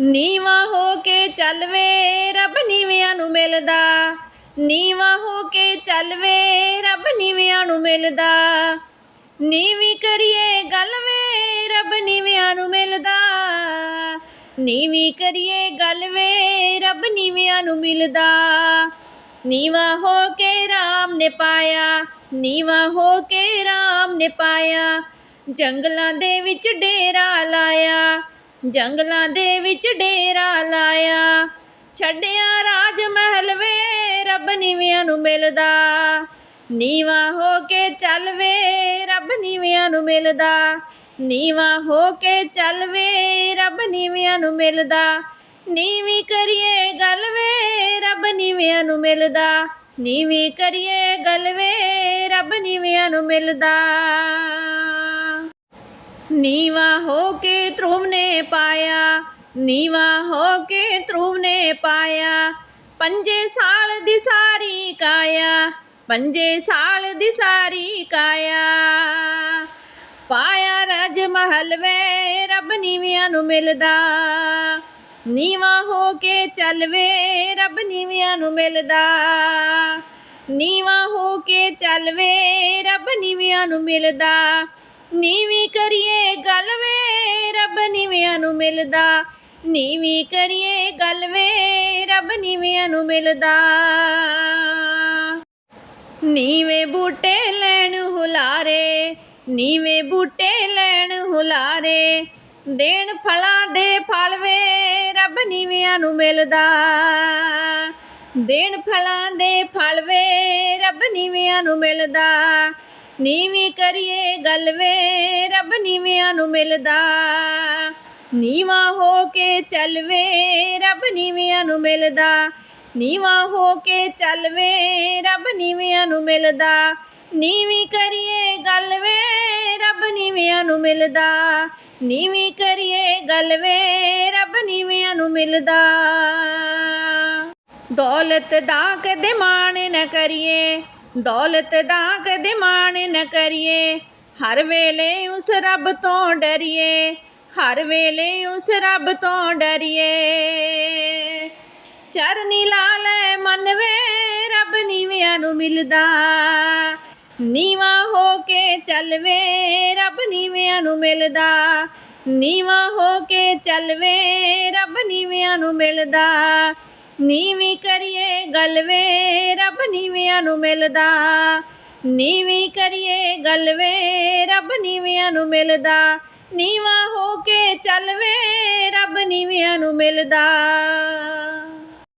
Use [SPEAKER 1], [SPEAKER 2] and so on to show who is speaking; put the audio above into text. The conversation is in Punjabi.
[SPEAKER 1] ਨੀਵਾ ਹੋ ਕੇ ਚੱਲਵੇ ਰੱਬ ਨੀਵਿਆਂ ਨੂੰ ਮਿਲਦਾ। ਨੀਵਾ ਹੋ ਕੇ ਚੱਲਵੇ ਰੱਬ ਨੀਵਿਆਂ ਨੂੰ ਮਿਲਦਾ। ਨੀਵੀਂ ਕਰੀਏ ਗੱਲ ਵੇ, ਰੱਬ ਨੀਵਿਆਂ ਨੂੰ ਮਿਲਦਾ। ਨੀਵੀਂ ਕਰੀਏ ਗੱਲ ਵੇ, ਰੱਬ ਨੀਵਿਆਂ ਨੂੰ ਮਿਲਦਾ। ਨੀਵਾ ਹੋ ਕੇ RAM ਨੇ ਪਾਇਆ, ਨੀਵਾ ਹੋ ਕੇ RAM ਨੇ ਪਾਇਆ, ਜੰਗਲਾਂ ਦੇ ਵਿੱਚ ਡੇਰਾ ਲਾਇਆ। ਜੰਗਲਾਂ ਦੇ ਵਿੱਚ ਡੇਰਾ ਲਾਇਆ। ਛੱਡਿਆ ਰਾਜ ਮਹਿਲ ਵੇ, ਰੱਬ ਨੀਵਿਆਂ ਨੂੰ ਮਿਲਦਾ। ਨੀਵਾ ਹੋ ਕੇ ਚੱਲ ਵੇ, ਰੱਬ ਨੀਵਿਆਂ ਨੂੰ ਮਿਲਦਾ। ਨੀਵਾ ਹੋ ਕੇ ਚੱਲ ਵੇ, ਰੱਬ ਨੀਵਿਆਂ ਨੂੰ ਮਿਲਦਾ। ਨੀਵੀਂ ਕਰੀਏ ਗੱਲ ਵੇ, ਰੱਬ ਨੀਵਿਆਂ ਨੂੰ ਮਿਲਦਾ। ਨੀਵੀਂ ਕਰੀਏ ਗੱਲ ਵੇ, ਰੱਬ ਨੀਵਿਆਂ ਨੂੰ ਮਿਲਦਾ। ਨੀਵਾ ਹੋ ਕੇ ਧਰੁਵ ਨੇ ਪਾਇਆ, ਨੀਵਾ ਹੋ ਕੇ ਧਰੁਵ ਨੇ ਪਾਇਆ। ਪੰਜੇ ਸਾਲ ਦੀ ਸਾਰੀ ਕਾਇਆ, ਪੰਜੇ ਸਾਲ ਦੀ ਸਾਰੀ ਕਾਇਆ। ਪਾਇਆ ਰਜ ਮਹਲ ਵੇ, ਰੱਬ ਨੀਵਿਆਂ ਨੂੰ ਮਿਲਦਾ। ਨੀਵਾ ਹੋ ਕੇ ਚੱਲਵੇ ਰੱਬ ਨੀਵਿਆਂ ਨੂੰ ਮਿਲਦਾ। ਨੀਵਾ ਹੋ ਕੇ ਚੱਲਵੇ ਰੱਬ ਨੀਵਿਆਂ ਨੂੰ ਮਿਲਦਾ। ਨੀਵੀਂ ਕਰੀਏ ਗੱਲ ਵੇ, ਰੱਬ ਨੀਵਿਆਂ ਨੂੰ ਮਿਲਦਾ। ਨੀਵੀਂ ਕਰੀਏ ਗੱਲ ਵੇ, ਰੱਬ ਨੀਵਿਆਂ ਨੂੰ ਮਿਲਦਾ। ਨੀਵੇਂ ਬੂਟੇ ਲੈਣ ਹੁਲਾਰੇ, ਨੀਵੇਂ ਬੂਟੇ ਲੈਣ ਹੁਲਾਰੇ, ਦੇਣ ਫਲਾਂ ਦੇ ਫਲ ਵੇ, ਰੱਬ ਨੀਵਿਆਂ ਨੂੰ ਮਿਲਦਾ। ਦੇਣ ਫਲਾਂ ਦੇ ਫਲ ਵੇ, ਰੱਬ ਨੀਵਿਆਂ ਨੂੰ ਮਿਲਦਾ। ਨੀਵੀਂ ਕਰੀਏ ਗੱਲ ਵੇ, ਰੱਬ ਨੀਵਿਆਂ ਨੂੰ ਮਿਲਦਾ। ਨੀਵਾ ਹੋ ਕੇ ਚੱਲ ਵੇ, ਰੱਬ ਨੀਵਿਆਂ ਨੂੰ ਮਿਲਦਾ। ਨੀਵਾ ਹੋ ਕੇ ਚੱਲ ਰੱਬ ਨੀਵਿਆਂ ਨੂੰ ਮਿਲਦਾ। ਨੀਵੀਂ ਕਰੀਏ ਗੱਲ ਵੇ, ਰੱਬ ਨੀਵਿਆਂ ਨੂੰ ਮਿਲਦਾ। ਨੀਵੀਂ ਕਰੀਏ ਗੱਲ ਵੇ, ਰੱਬ ਨੀਵਿਆਂ ਨੂੰ ਮਿਲਦਾ। ਦੌਲਤ ਦਾ ਕਦੇ ਮਾਣ ਨਾ ਕਰੀਏ ਦੌਲਤ ਦਾ ਕਦੇ ਮਾਣ ਨਾ ਕਰੀਏ। ਹਰ ਵੇਲੇ ਉਸ ਰੱਬ ਤੋਂ ਡਰੀਏ। ਹਰ ਵੇਲੇ ਉਸ ਰੱਬ ਤੋਂ ਡਰੀਏ। ਚਰਨੀ ਲਾ ਲੈ ਮਨ ਵੇ ਰੱਬ ਨੀਵਿਆਂ ਨੂੰ ਮਿਲਦਾ। ਨੀਵਾ ਹੋ ਕੇ ਚੱਲਵੇ, ਰੱਬ ਨੀਵਿਆਂ ਨੂੰ ਮਿਲਦਾ। ਨੀਵਾ ਹੋ ਕੇ ਚੱਲਵੇ, ਰੱਬ ਨੀਵਿਆਂ ਨੂੰ ਮਿਲਦਾ। ਨੀਵੀਂ ਕਰੀਏ ਗੱਲ ਵੇ, ਰੱਬ ਨੀਵਿਆਂ ਨੂੰ ਮਿਲਦਾ। ਨੀਵੀਂ ਕਰੀਏ ਗੱਲ ਵੇ, ਰੱਬ ਨੀਵਿਆਂ ਨੂੰ ਮਿਲਦਾ। ਨੀਵਾ ਹੋ ਕੇ ਚੱਲ ਵੇ, ਰੱਬ ਨੀਵਿਆਂ ਨੂੰ ਮਿਲਦਾ।